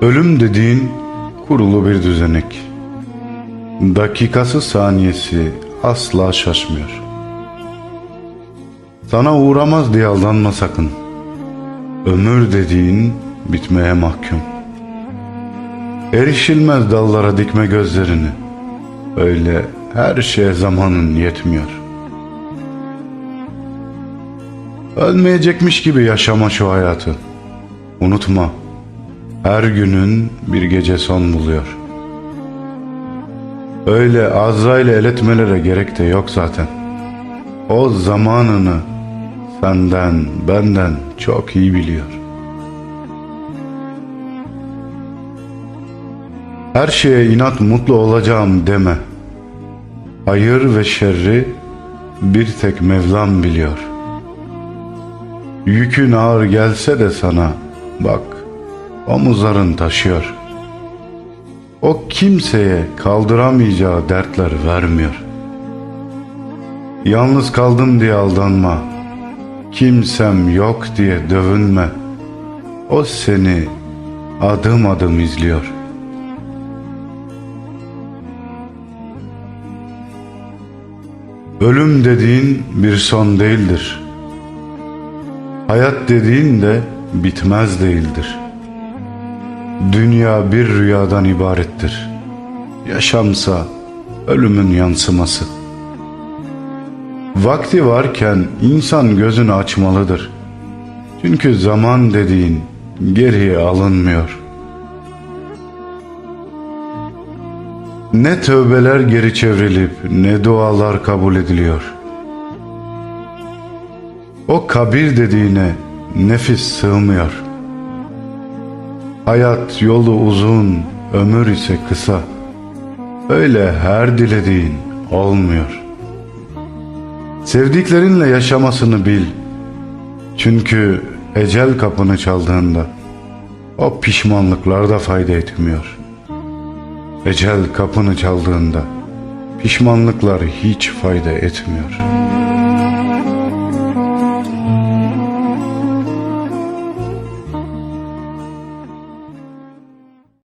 Ölüm dediğin kurulu bir düzenek. Dakikası saniyesi asla şaşmıyor. Sana uğramaz diye aldanma sakın. Ömür dediğin bitmeye mahkum. Erişilmez dallara dikme gözlerini. Öyle her şeye zamanın yetmiyor. Ölmeyecekmiş gibi yaşama şu hayatı. Unutma, her günün bir gece son buluyor. Öyle Azrail'e el etmelere gerek de yok zaten. O zamanını senden, benden çok iyi biliyor. Her şeye inat mutlu olacağım deme. Hayır ve şerri bir tek Mevlam biliyor. Yükün ağır gelse de sana bak omuzların taşıyor. O kimseye kaldıramayacağı dertler vermiyor. Yalnız kaldım diye aldanma. Kimsem yok diye dövünme. O seni adım adım izliyor. Ölüm dediğin bir son değildir. Hayat dediğin de bitmez değildir. Dünya bir rüyadan ibarettir. Yaşamsa ölümün yansıması. Vakti varken insan gözünü açmalıdır. Çünkü zaman dediğin geriye alınmıyor. Ne tövbeler geri çevrilip ne dualar kabul ediliyor. O kabir dediğine nefis sığmıyor. Hayat yolu uzun, ömür ise kısa. Öyle her dilediğin olmuyor. Sevdiklerinle yaşamasını bil. Çünkü ecel kapını çaldığında o pişmanlıklar da fayda etmiyor. Ecel kapını çaldığında pişmanlıklar hiç fayda etmiyor.''